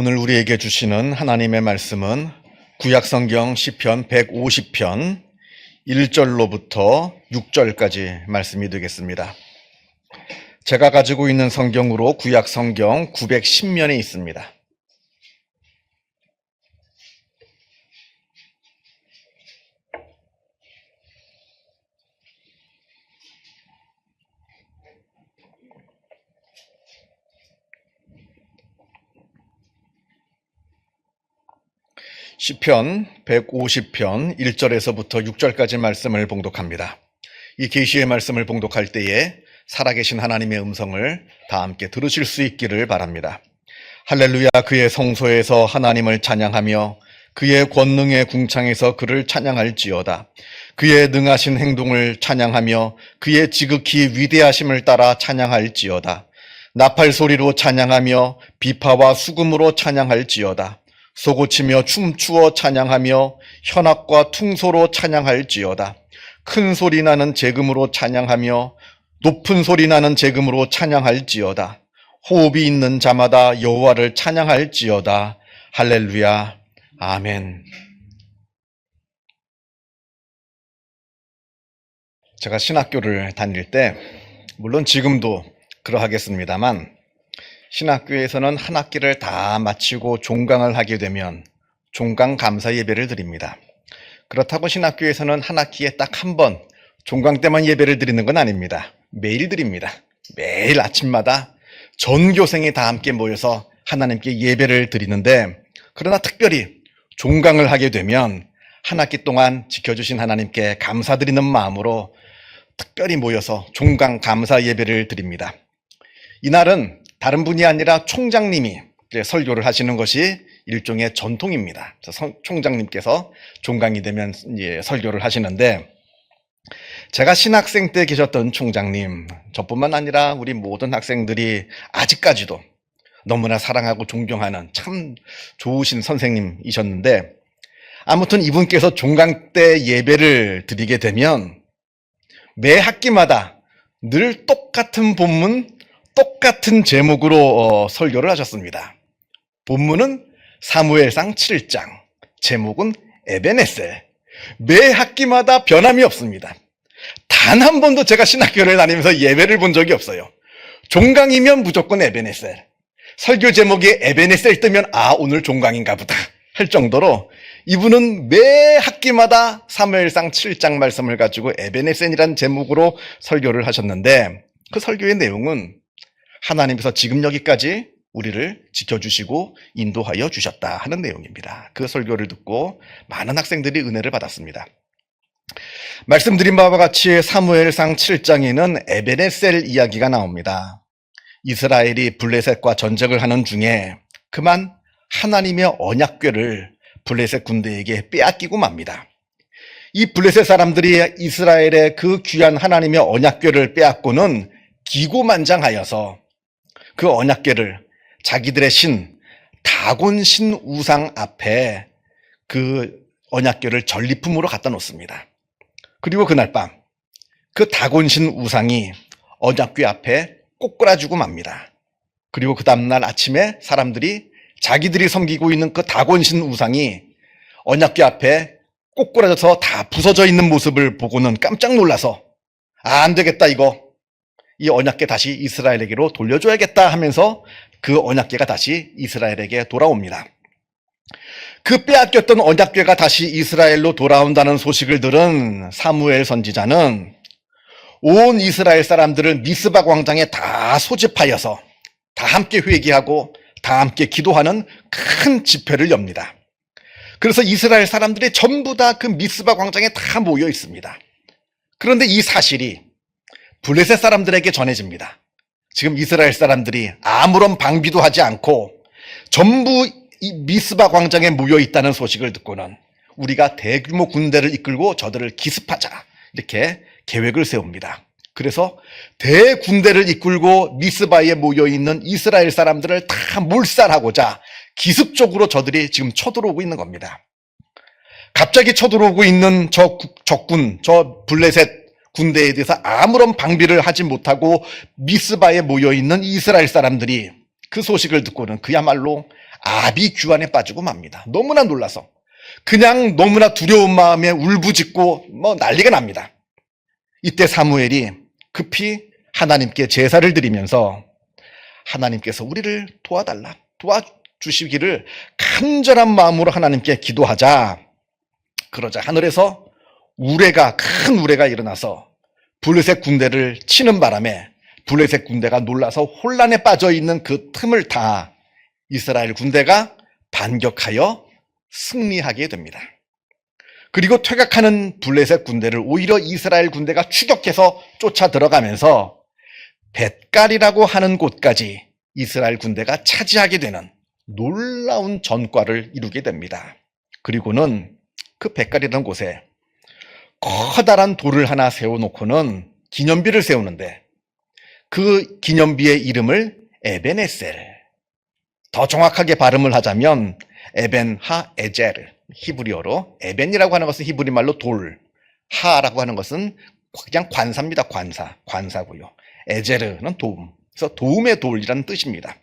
오늘 우리에게 주시는 하나님의 말씀은 구약성경 시편 150편 1절로부터 6절까지 말씀이 되겠습니다. 제가 가지고 있는 성경으로 구약성경 910면에 있습니다. 시편 150편 1절에서부터 6절까지 말씀을 봉독합니다. 이 계시의 말씀을 봉독할 때에 살아계신 하나님의 음성을 다 함께 들으실 수 있기를 바랍니다. 할렐루야 그의 성소에서 하나님을 찬양하며 그의 권능의 궁창에서 그를 찬양할지어다. 그의 능하신 행동을 찬양하며 그의 지극히 위대하심을 따라 찬양할지어다. 나팔 소리로 찬양하며 비파와 수금으로 찬양할지어다. 소고치며 춤추어 찬양하며 현악과 퉁소로 찬양할지어다. 큰 소리 나는 재금으로 찬양하며 높은 소리 나는 재금으로 찬양할지어다. 호흡이 있는 자마다 여호와를 찬양할지어다. 할렐루야. 아멘. 제가 신학교를 다닐 때 물론 지금도 그러하겠습니다만 신학교에서는 한 학기를 다 마치고 종강을 하게 되면 종강 감사 예배를 드립니다. 그렇다고 신학교에서는 한 학기에 딱 한 번 종강 때만 예배를 드리는 건 아닙니다. 매일 드립니다. 매일 아침마다 전교생이 다 함께 모여서 하나님께 예배를 드리는데 그러나 특별히 종강을 하게 되면 한 학기 동안 지켜주신 하나님께 감사드리는 마음으로 특별히 모여서 종강 감사 예배를 드립니다. 이날은 다른 분이 아니라 총장님이 설교를 하시는 것이 일종의 전통입니다. 총장님께서 종강이 되면 설교를 하시는데 제가 신학생 때 계셨던 총장님, 저뿐만 아니라 우리 모든 학생들이 아직까지도 너무나 사랑하고 존경하는 참 좋으신 선생님이셨는데 아무튼 이분께서 종강 때 예배를 드리게 되면 매 학기마다 늘 똑같은 본문, 똑같은 제목으로 어, 설교를 하셨습니다. 본문은 사무엘상 7장, 제목은 에베네셀. 매 학기마다 변함이 없습니다. 단 한 번도 제가 신학교를 다니면서 예배를 본 적이 없어요. 종강이면 무조건 에베네셀. 설교 제목이 에베네셀 뜨면 아 오늘 종강인가 보다 할 정도로 이분은 매 학기마다 사무엘상 7장 말씀을 가지고 에베네센이라는 제목으로 설교를 하셨는데 그 설교의 내용은 하나님께서 지금 여기까지 우리를 지켜주시고 인도하여 주셨다 하는 내용입니다. 그 설교를 듣고 많은 학생들이 은혜를 받았습니다. 말씀드린 바와 같이 사무엘상 7장에는 에베네셀 이야기가 나옵니다. 이스라엘이 블레셋과 전쟁을 하는 중에 그만 하나님의 언약궤를 블레셋 군대에게 빼앗기고 맙니다. 이 블레셋 사람들이 이스라엘의 그 귀한 하나님의 언약궤를 빼앗고는 기고만장하여서 그 언약궤를 자기들의 신 다곤 신 우상 앞에 그 언약궤를 전리품으로 갖다 놓습니다. 그리고 그날 밤 그 다곤 신 우상이 언약궤 앞에 꼬꾸라주고 맙니다. 그리고 그 다음날 아침에 사람들이 자기들이 섬기고 있는 그 다곤 신 우상이 언약궤 앞에 꼬꾸라져서 다 부서져 있는 모습을 보고는 깜짝 놀라서 아, 안 되겠다 이거 이 언약궤 다시 이스라엘에게로 돌려줘야겠다 하면서 그 언약궤가 다시 이스라엘에게 돌아옵니다. 그 빼앗겼던 언약궤가 다시 이스라엘로 돌아온다는 소식을 들은 사무엘 선지자는 온 이스라엘 사람들을 미스바 광장에 다 소집하여서 다 함께 회개하고 다 함께 기도하는 큰 집회를 엽니다. 그래서 이스라엘 사람들이 전부 다 그 미스바 광장에 다 모여 있습니다. 그런데 이 사실이 블레셋 사람들에게 전해집니다. 지금 이스라엘 사람들이 아무런 방비도 하지 않고 전부 이 미스바 광장에 모여 있다는 소식을 듣고는 우리가 대규모 군대를 이끌고 저들을 기습하자 이렇게 계획을 세웁니다. 그래서 대군대를 이끌고 미스바에 모여 있는 이스라엘 사람들을 다 몰살하고자 기습적으로 저들이 지금 쳐들어오고 있는 겁니다. 갑자기 쳐들어오고 있는 저 적군, 저 블레셋 군대에 대해서 아무런 방비를 하지 못하고 미스바에 모여 있는 이스라엘 사람들이 그 소식을 듣고는 그야말로 아비규환에 빠지고 맙니다. 너무나 놀라서. 그냥 너무나 두려운 마음에 울부짖고 뭐 난리가 납니다. 이때 사무엘이 급히 하나님께 제사를 드리면서 하나님께서 우리를 도와달라, 도와주시기를 간절한 마음으로 하나님께 기도하자. 그러자 하늘에서 우레가, 큰 우레가 일어나서 블레셋 군대를 치는 바람에 블레셋 군대가 놀라서 혼란에 빠져 있는 그 틈을 타 이스라엘 군대가 반격하여 승리하게 됩니다. 그리고 퇴각하는 블레셋 군대를 오히려 이스라엘 군대가 추격해서 쫓아 들어가면서 벳갈이라고 하는 곳까지 이스라엘 군대가 차지하게 되는 놀라운 전과를 이루게 됩니다. 그리고는 그 벳갈이라는 곳에 커다란 돌을 하나 세워놓고는 기념비를 세우는데 그 기념비의 이름을 에벤에셀. 더 정확하게 발음을 하자면 에벤 하 에제르. 히브리어로 에벤이라고 하는 것은 히브리 말로 돌, 하라고 하는 것은 그냥 관사입니다. 관사, 관사고요. 에제르는 도움. 그래서 도움의 돌이라는 뜻입니다.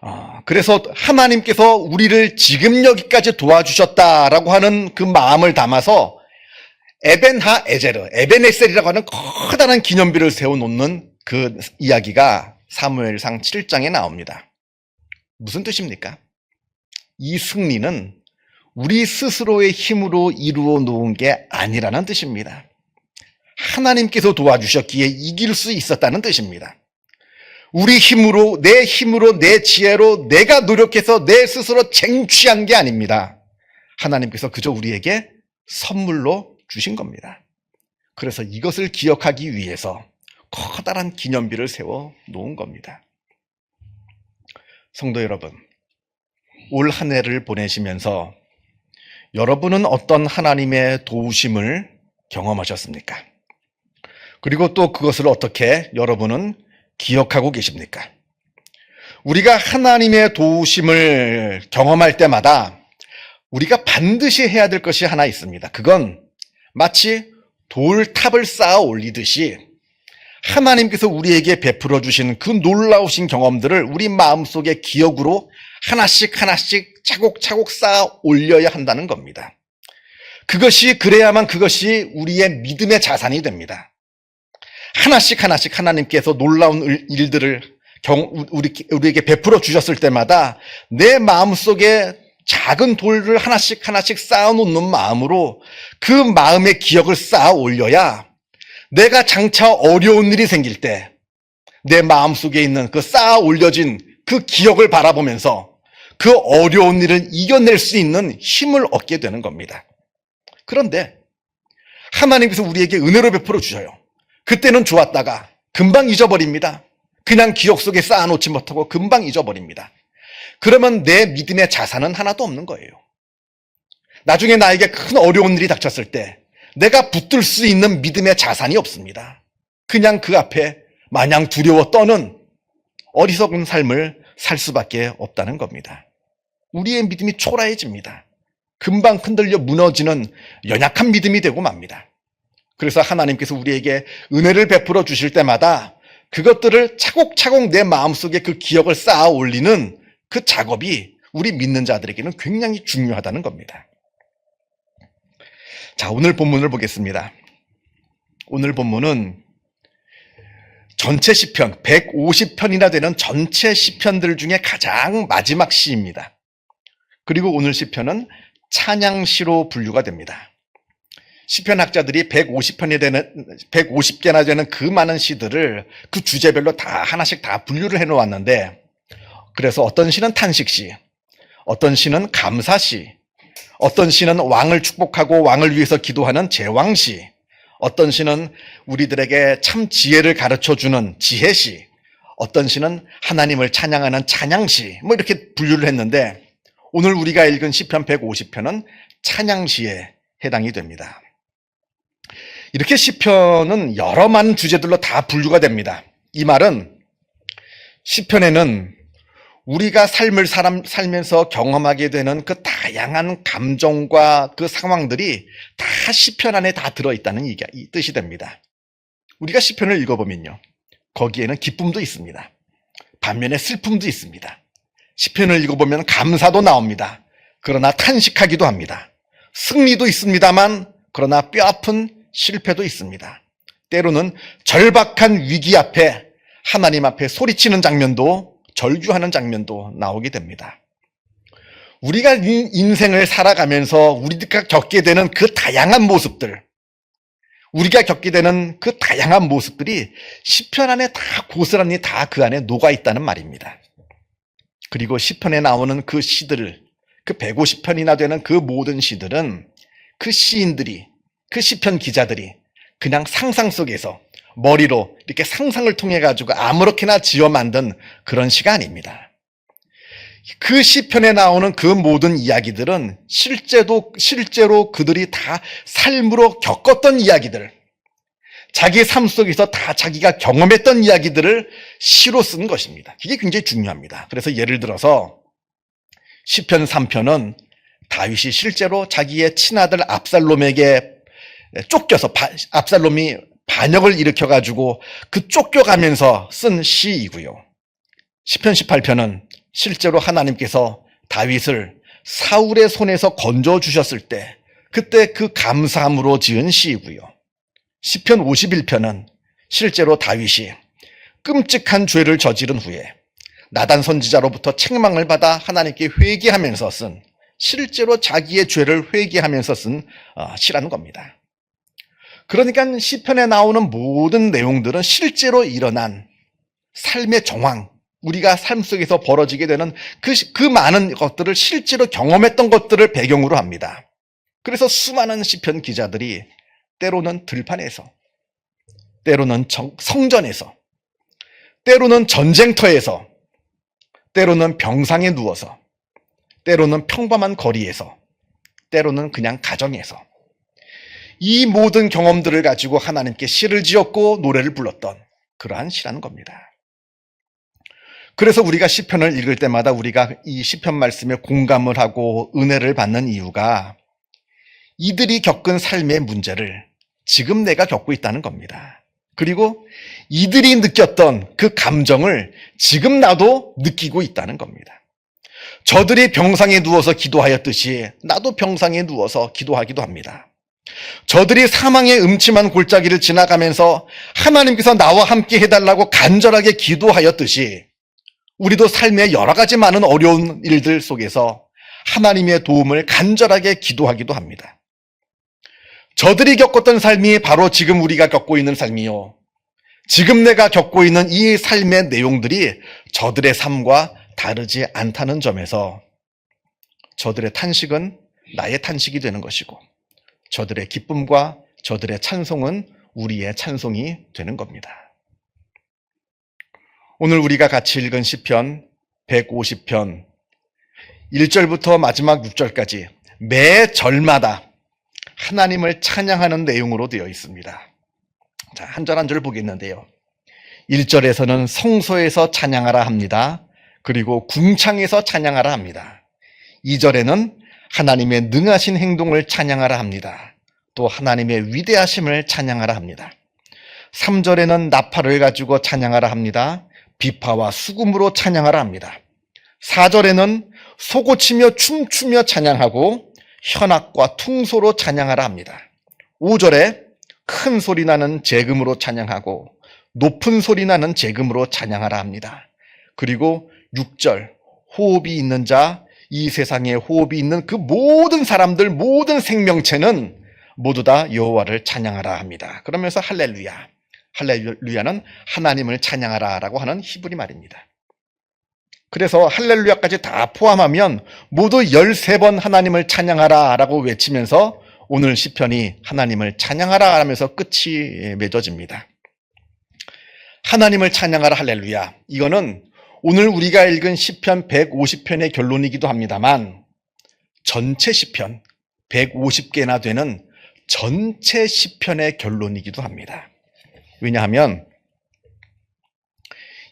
어, 그래서 하나님께서 우리를 지금 여기까지 도와주셨다라고 하는 그 마음을 담아서 에벤하 에제르, 에벤에셀이라고 하는 커다란 기념비를 세워놓는 그 이야기가 사무엘상 7장에 나옵니다. 무슨 뜻입니까? 이 승리는 우리 스스로의 힘으로 이루어 놓은 게 아니라는 뜻입니다. 하나님께서 도와주셨기에 이길 수 있었다는 뜻입니다. 우리 힘으로, 내 힘으로, 내 지혜로 내가 노력해서 내 스스로 쟁취한 게 아닙니다. 하나님께서 그저 우리에게 선물로 주신 겁니다. 그래서 이것을 기억하기 위해서 커다란 기념비를 세워 놓은 겁니다. 성도 여러분, 올 한 해를 보내시면서 여러분은 어떤 하나님의 도우심을 경험하셨습니까? 그리고 또 그것을 어떻게 여러분은 기억하고 계십니까? 우리가 하나님의 도우심을 경험할 때마다 우리가 반드시 해야 될 것이 하나 있습니다. 그건 마치 돌탑을 쌓아 올리듯이 하나님께서 우리에게 베풀어 주신 그 놀라우신 경험들을 우리 마음속에 기억으로 하나씩 하나씩 차곡차곡 쌓아 올려야 한다는 겁니다. 그것이 그래야만 그것이 우리의 믿음의 자산이 됩니다. 하나씩 하나씩 하나님께서 놀라운 일- 일들을 우리에게 베풀어 주셨을 때마다 내 마음속에 작은 돌을 하나씩 하나씩 쌓아 놓는 마음으로 그 마음의 기억을 쌓아 올려야 내가 장차 어려운 일이 생길 때 내 마음속에 있는 그 쌓아 올려진 그 기억을 바라보면서 그 어려운 일을 이겨낼 수 있는 힘을 얻게 되는 겁니다. 그런데 하나님께서 우리에게 은혜로 베풀어 주셔요. 그때는 좋았다가 금방 잊어버립니다. 그냥 기억 속에 쌓아놓지 못하고 금방 잊어버립니다. 그러면 내 믿음의 자산은 하나도 없는 거예요. 나중에 나에게 큰 어려운 일이 닥쳤을 때 내가 붙들 수 있는 믿음의 자산이 없습니다. 그냥 그 앞에 마냥 두려워 떠는 어리석은 삶을 살 수밖에 없다는 겁니다. 우리의 믿음이 초라해집니다. 금방 흔들려 무너지는 연약한 믿음이 되고 맙니다. 그래서 하나님께서 우리에게 은혜를 베풀어 주실 때마다 그것들을 차곡차곡 내 마음속에 그 기억을 쌓아 올리는 그 작업이 우리 믿는 자들에게는 굉장히 중요하다는 겁니다. 자, 오늘 본문을 보겠습니다. 오늘 본문은 전체 시편 150편이나 되는 전체 시편들 중에 가장 마지막 시입니다. 그리고 오늘 시편은 찬양시로 분류가 됩니다. 시편 학자들이 150편이 되는 150개나 되는 그 많은 시들을 그 주제별로 다 하나씩 다 분류를 해 놓았는데 그래서 어떤 시는 탄식시, 어떤 시는 감사시, 어떤 시는 왕을 축복하고 왕을 위해서 기도하는 제왕시, 어떤 시는 우리들에게 참 지혜를 가르쳐 주는 지혜시, 어떤 시는 하나님을 찬양하는 찬양시, 뭐 이렇게 분류를 했는데 오늘 우리가 읽은 시편 150편은 찬양시에 해당이 됩니다. 이렇게 시편은 여러 많은 주제들로 다 분류가 됩니다. 이 말은 시편에는 우리가 삶을 사람, 살면서 경험하게 되는 그 다양한 감정과 그 상황들이 다 시편 안에 다 들어있다는 이, 이 뜻이 됩니다. 우리가 시편을 읽어보면요. 거기에는 기쁨도 있습니다. 반면에 슬픔도 있습니다. 시편을 읽어보면 감사도 나옵니다. 그러나 탄식하기도 합니다. 승리도 있습니다만 그러나 뼈아픈 실패도 있습니다. 때로는 절박한 위기 앞에 하나님 앞에 소리치는 장면도 절규하는 장면도 나오게 됩니다. 우리가 인- 인생을 살아가면서 우리가 겪게 되는 그 다양한 모습들, 우리가 겪게 되는 그 다양한 모습들이 시편 안에 다 고스란히 다 그 안에 녹아 있다는 말입니다. 그리고 시편에 나오는 그 시들을 그 150편이나 되는 그 모든 시들은 그 시인들이 그 시편 기자들이 그냥 상상 속에서 머리로 이렇게 상상을 통해 가지고 아무렇게나 지어 만든 그런 시가 아닙니다. 그 시편에 나오는 그 모든 이야기들은 실제도 실제로 그들이 다 삶으로 겪었던 이야기들, 자기 삶 속에서 다 자기가 경험했던 이야기들을 시로 쓴 것입니다. 이게 굉장히 중요합니다. 그래서 예를 들어서 시편 3편은 다윗이 실제로 자기의 친아들 압살롬에게 쫓겨서 바- 압살롬이 반역을 일으켜 가지고 그 쫓겨가면서 쓴 시이고요. 시편 18편은 실제로 하나님께서 다윗을 사울의 손에서 건져 주셨을 때 그때 그 감사함으로 지은 시이고요. 시편 51편은 실제로 다윗이 끔찍한 죄를 저지른 후에 나단 선지자로부터 책망을 받아 하나님께 회개하면서 쓴 실제로 자기의 죄를 회개하면서 쓴 어, 시라는 겁니다. 그러니까 시편에 나오는 모든 내용들은 실제로 일어난 삶의 정황, 우리가 삶 속에서 벌어지게 되는 그, 시- 그 많은 것들을 실제로 경험했던 것들을 배경으로 합니다. 그래서 수많은 시편 기자들이 때로는 들판에서, 때로는 정- 성전에서, 때로는 전쟁터에서, 때로는 병상에 누워서, 때로는 평범한 거리에서, 때로는 그냥 가정에서, 이 모든 경험들을 가지고 하나님께 시를 지었고 노래를 불렀던 그러한 시라는 겁니다. 그래서 우리가 시편을 읽을 때마다 우리가 이 시편 말씀에 공감을 하고 은혜를 받는 이유가 이들이 겪은 삶의 문제를 지금 내가 겪고 있다는 겁니다. 그리고 이들이 느꼈던 그 감정을 지금 나도 느끼고 있다는 겁니다. 저들이 병상에 누워서 기도하였듯이 나도 병상에 누워서 기도하기도 합니다. 저들이 사망의 음침한 골짜기를 지나가면서 하나님께서 나와 함께 해달라고 간절하게 기도하였듯이 우리도 삶의 여러 가지 많은 어려운 일들 속에서 하나님의 도움을 간절하게 기도하기도 합니다. 저들이 겪었던 삶이 바로 지금 우리가 겪고 있는 삶이요. 지금 내가 겪고 있는 이 삶의 내용들이 저들의 삶과 다르지 않다는 점에서 저들의 탄식은 나의 탄식이 되는 것이고 저들의 기쁨과 저들의 찬송은 우리의 찬송이 되는 겁니다. 오늘 우리가 같이 읽은 시편 150편 1절부터 마지막 6절까지 매 절마다 하나님을 찬양하는 내용으로 되어 있습니다. 자, 한 절 한 절 보겠는데요. 1절에서는 성소에서 찬양하라 합니다. 그리고 궁창에서 찬양하라 합니다. 2절에는 하나님의 능하신 행동을 찬양하라 합니다. 또 하나님의 위대하심을 찬양하라 합니다. 3절에는 나팔을 가지고 찬양하라 합니다. 비파와 수금으로 찬양하라 합니다. 4절에는 소고치며 춤추며 찬양하고 현악과 퉁소로 찬양하라 합니다. 5절에 큰 소리 나는 재금으로 찬양하고 높은 소리 나는 재금으로 찬양하라 합니다. 그리고 6절 호흡이 있는 자, 이 세상에 호흡이 있는 그 모든 사람들, 모든 생명체는 모두 다 여호와를 찬양하라 합니다. 그러면서 할렐루야. 할렐루야는 하나님을 찬양하라라고 하는 히브리 말입니다. 그래서 할렐루야까지 다 포함하면 모두 13번 하나님을 찬양하라라고 외치면서 오늘 시편이 하나님을 찬양하라 하면서 끝이 맺어집니다. 하나님을 찬양하라 할렐루야. 이거는 오늘 우리가 읽은 시편 150편의 결론이기도 합니다만 전체 시편 150개나 되는 전체 시편의 결론이기도 합니다. 왜냐하면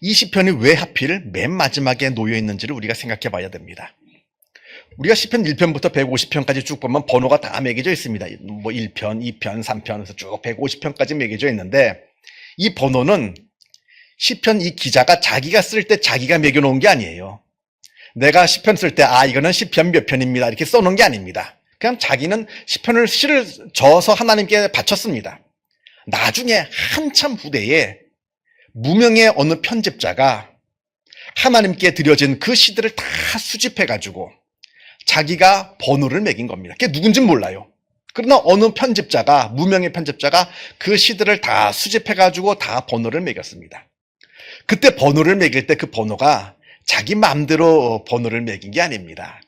이 시편이 왜 하필 맨 마지막에 놓여 있는지를 우리가 생각해 봐야 됩니다. 우리가 시편 1편부터 150편까지 쭉 보면 번호가 다 매겨져 있습니다. 뭐 1편, 2편, 3편 에서 쭉 150편까지 매겨져 있는데 이 번호는 시편 이 기자가 자기가 쓸 때 자기가 매겨 놓은 게 아니에요. 내가 시편 쓸 때 아 이거는 시편 몇 편입니다 이렇게 써놓은 게 아닙니다. 그냥 자기는 시편을 시를 져서 하나님께 바쳤습니다. 나중에 한참 후대에 무명의 어느 편집자가 하나님께 드려진 그 시들을 다 수집해 가지고 자기가 번호를 매긴 겁니다. 그게 누군지 몰라요. 그러나 어느 편집자가, 무명의 편집자가 그 시들을 다 수집해 가지고 다 번호를 매겼습니다. 그때 번호를 매길 때 그 번호가 자기 마음대로 번호를 매긴 게 아닙니다.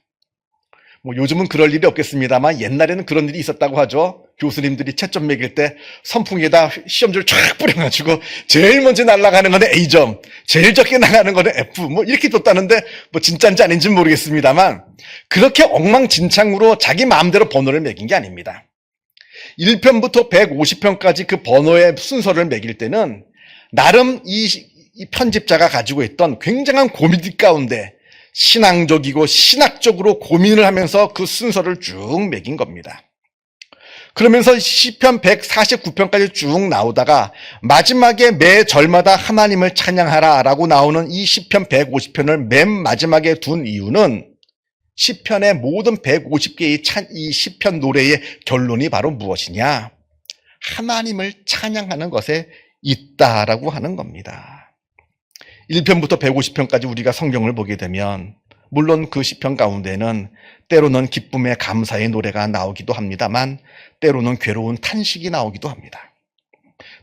뭐 요즘은 그럴 일이 없겠습니다만 옛날에는 그런 일이 있었다고 하죠. 교수님들이 채점 매길 때 선풍기에다 시험지를 쫙 뿌려가지고 제일 먼저 날아가는 거는 A점, 제일 적게 나가는 거는 F, 뭐 이렇게 뒀다는데 뭐 진짜인지 아닌지 는 모르겠습니다만 그렇게 엉망진창으로 자기 마음대로 번호를 매긴 게 아닙니다. 1편부터 150편까지 그 번호의 순서를 매길 때는 나름 이, 이 편집자가 가지고 있던 굉장한 고민 가운데 신앙적이고 신학적으로 고민을 하면서 그 순서를 쭉 매긴 겁니다. 그러면서 시편 149편까지 쭉 나오다가 마지막에 매 절마다 하나님을 찬양하라라고 나오는 이 시편 150편을 맨 마지막에 둔 이유는 시편의 모든 150개의 찬, 이 시편 노래의 결론이 바로 무엇이냐? 하나님을 찬양하는 것에 있다라고 하는 겁니다. 1편부터 150편까지 우리가 성경을 보게 되면 물론 그 시편 가운데는 때로는 기쁨의 감사의 노래가 나오기도 합니다만 때로는 괴로운 탄식이 나오기도 합니다.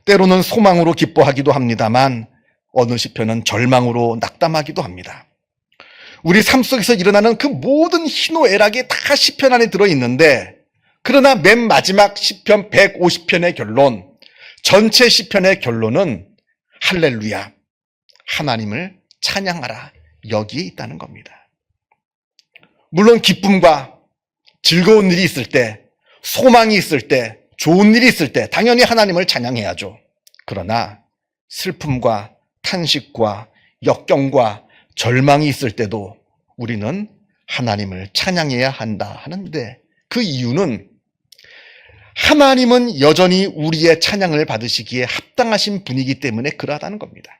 때로는 소망으로 기뻐하기도 합니다만 어느 시편은 절망으로 낙담하기도 합니다. 우리 삶 속에서 일어나는 그 모든 희노애락이 다 시편 안에 들어 있는데 그러나 맨 마지막 시편 150편의 결론, 전체 시편의 결론은 할렐루야, 하나님을 찬양하라 여기에 있다는 겁니다. 물론 기쁨과 즐거운 일이 있을 때, 소망이 있을 때, 좋은 일이 있을 때 당연히 하나님을 찬양해야죠. 그러나 슬픔과 탄식과 역경과 절망이 있을 때도 우리는 하나님을 찬양해야 한다 하는데 그 이유는 하나님은 여전히 우리의 찬양을 받으시기에 합당하신 분이기 때문에 그러하다는 겁니다.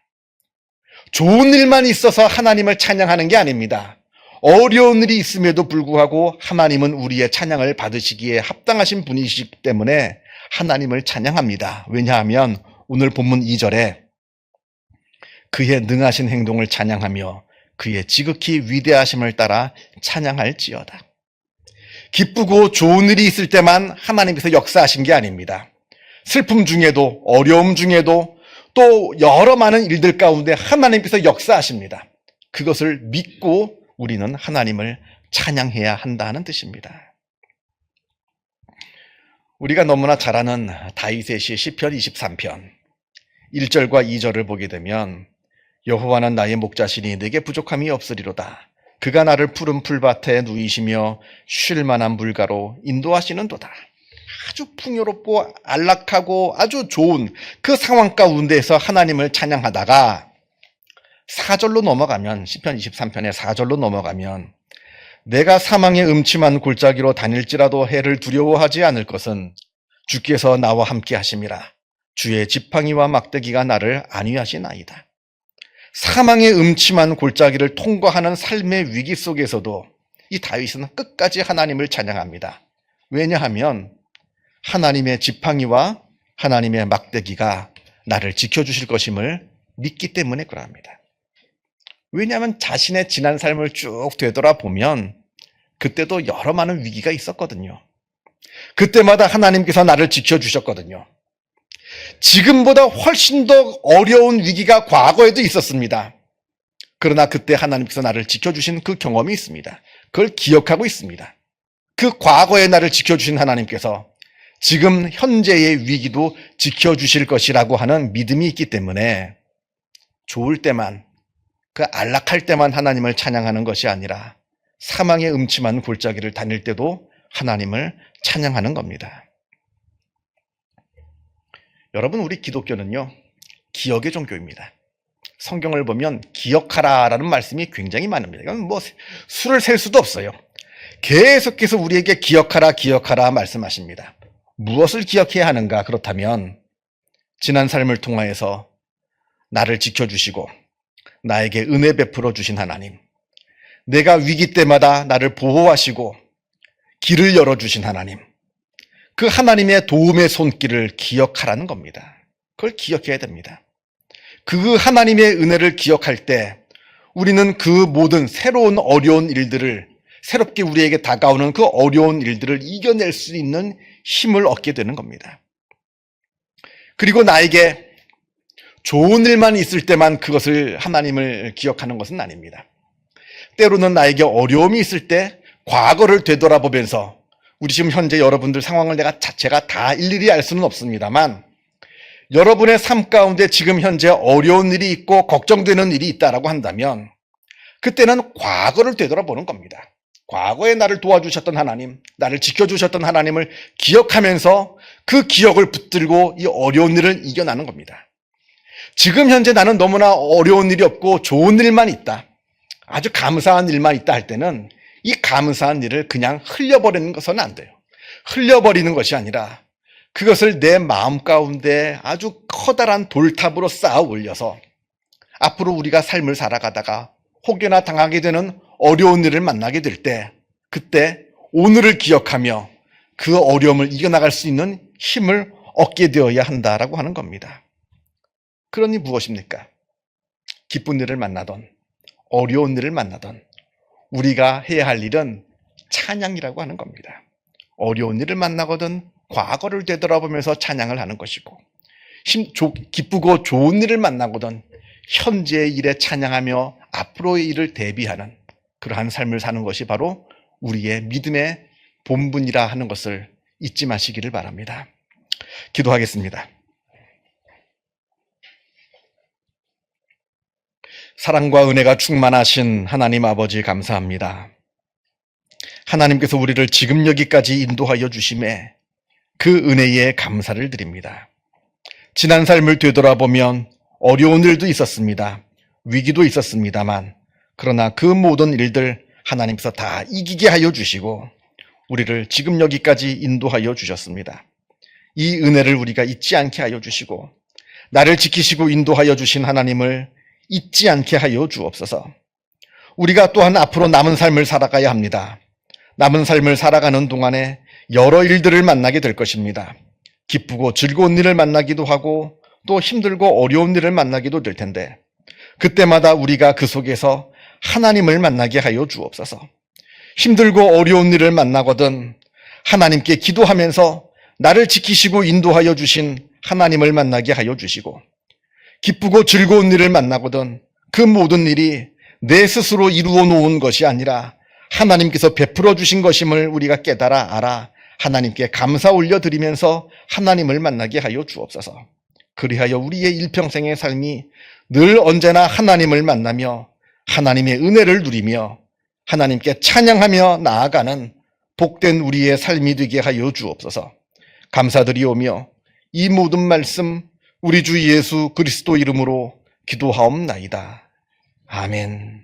좋은 일만 있어서 하나님을 찬양하는 게 아닙니다. 어려운 일이 있음에도 불구하고 하나님은 우리의 찬양을 받으시기에 합당하신 분이시기 때문에 하나님을 찬양합니다. 왜냐하면 오늘 본문 2절에 그의 능하신 행동을 찬양하며 그의 지극히 위대하심을 따라 찬양할지어다. 기쁘고 좋은 일이 있을 때만 하나님께서 역사하신 게 아닙니다. 슬픔 중에도 어려움 중에도 또 여러 많은 일들 가운데 하나님께서 역사하십니다. 그것을 믿고 우리는 하나님을 찬양해야 한다는 뜻입니다. 우리가 너무나 잘 아는 다윗의 시 시편 23편 1절과 2절을 보게 되면 여호와는 나의 목자시니 내게 부족함이 없으리로다. 그가 나를 푸른 풀밭에 누이시며 쉴 만한 물가로 인도하시는도다. 아주 풍요롭고 안락하고 아주 좋은 그 상황 가운데에서 하나님을 찬양하다가 4절로 넘어가면 시편 23편의 4절로 넘어가면 내가 사망의 음침한 골짜기로 다닐지라도 해를 두려워하지 않을 것은 주께서 나와 함께 하심이라 주의 지팡이와 막대기가 나를 안위하시나이다. 사망의 음침한 골짜기를 통과하는 삶의 위기 속에서도 이 다윗은 끝까지 하나님을 찬양합니다. 왜냐하면 하나님의 지팡이와 하나님의 막대기가 나를 지켜주실 것임을 믿기 때문에 그러합니다. 왜냐하면 자신의 지난 삶을 쭉 되돌아보면 그때도 여러 많은 위기가 있었거든요. 그때마다 하나님께서 나를 지켜주셨거든요. 지금보다 훨씬 더 어려운 위기가 과거에도 있었습니다. 그러나 그때 하나님께서 나를 지켜주신 그 경험이 있습니다. 그걸 기억하고 있습니다. 그 과거에 나를 지켜주신 하나님께서 지금 현재의 위기도 지켜주실 것이라고 하는 믿음이 있기 때문에 좋을 때만, 그 안락할 때만 하나님을 찬양하는 것이 아니라 사망의 음침한 골짜기를 다닐 때도 하나님을 찬양하는 겁니다. 여러분, 우리 기독교는요, 기억의 종교입니다. 성경을 보면 기억하라라는 말씀이 굉장히 많습니다. 이건 뭐 수를 셀 수도 없어요. 계속해서 우리에게 기억하라, 기억하라 말씀하십니다. 무엇을 기억해야 하는가? 그렇다면 지난 삶을 통하여서 나를 지켜주시고 나에게 은혜 베풀어 주신 하나님, 내가 위기 때마다 나를 보호하시고 길을 열어주신 하나님. 그 하나님의 도움의 손길을 기억하라는 겁니다. 그걸 기억해야 됩니다. 그 하나님의 은혜를 기억할 때 우리는 그 모든 새로운 어려운 일들을 새롭게 우리에게 다가오는 그 어려운 일들을 이겨낼 수 있는 힘을 얻게 되는 겁니다. 그리고 나에게 좋은 일만 있을 때만 그것을 하나님을 기억하는 것은 아닙니다. 때로는 나에게 어려움이 있을 때 과거를 되돌아보면서 우리 지금 현재 여러분들 상황을 내가 자체가 다 일일이 알 수는 없습니다만 여러분의 삶 가운데 지금 현재 어려운 일이 있고 걱정되는 일이 있다라고 한다면 그때는 과거를 되돌아보는 겁니다. 과거에 나를 도와주셨던 하나님, 나를 지켜주셨던 하나님을 기억하면서 그 기억을 붙들고 이 어려운 일을 이겨나는 겁니다. 지금 현재 나는 너무나 어려운 일이 없고 좋은 일만 있다. 아주 감사한 일만 있다 할 때는 이 감사한 일을 그냥 흘려버리는 것은 안 돼요. 흘려버리는 것이 아니라 그것을 내 마음 가운데 아주 커다란 돌탑으로 쌓아 올려서 앞으로 우리가 삶을 살아가다가 혹여나 당하게 되는 어려운 일을 만나게 될 때 그때 오늘을 기억하며 그 어려움을 이겨나갈 수 있는 힘을 얻게 되어야 한다라고 하는 겁니다. 그러니 무엇입니까? 기쁜 일을 만나던 어려운 일을 만나던 우리가 해야 할 일은 찬양이라고 하는 겁니다. 어려운 일을 만나거든 과거를 되돌아보면서 찬양을 하는 것이고 힘, 조, 기쁘고 좋은 일을 만나거든 현재의 일에 찬양하며 앞으로의 일을 대비하는 그러한 삶을 사는 것이 바로 우리의 믿음의 본분이라 하는 것을 잊지 마시기를 바랍니다. 기도하겠습니다. 사랑과 은혜가 충만하신 하나님 아버지 감사합니다. 하나님께서 우리를 지금 여기까지 인도하여 주심에 그 은혜에 감사를 드립니다. 지난 삶을 되돌아보면 어려운 일도 있었습니다. 위기도 있었습니다만, 그러나 그 모든 일들 하나님께서 다 이기게 하여 주시고, 우리를 지금 여기까지 인도하여 주셨습니다. 이 은혜를 우리가 잊지 않게 하여 주시고, 나를 지키시고 인도하여 주신 하나님을 잊지 않게 하여 주옵소서. 우리가 또한 앞으로 남은 삶을 살아가야 합니다. 남은 삶을 살아가는 동안에 여러 일들을 만나게 될 것입니다. 기쁘고 즐거운 일을 만나기도 하고 또 힘들고 어려운 일을 만나기도 될 텐데 그때마다 우리가 그 속에서 하나님을 만나게 하여 주옵소서. 힘들고 어려운 일을 만나거든 하나님께 기도하면서 나를 지키시고 인도하여 주신 하나님을 만나게 하여 주시고 기쁘고 즐거운 일을 만나거든 그 모든 일이 내 스스로 이루어 놓은 것이 아니라 하나님께서 베풀어 주신 것임을 우리가 깨달아 알아 하나님께 감사 올려드리면서 하나님을 만나게 하여 주옵소서. 그리하여 우리의 일평생의 삶이 늘 언제나 하나님을 만나며 하나님의 은혜를 누리며 하나님께 찬양하며 나아가는 복된 우리의 삶이 되게 하여 주옵소서. 감사드리오며 이 모든 말씀 우리 주 예수 그리스도 이름으로 기도하옵나이다. 아멘.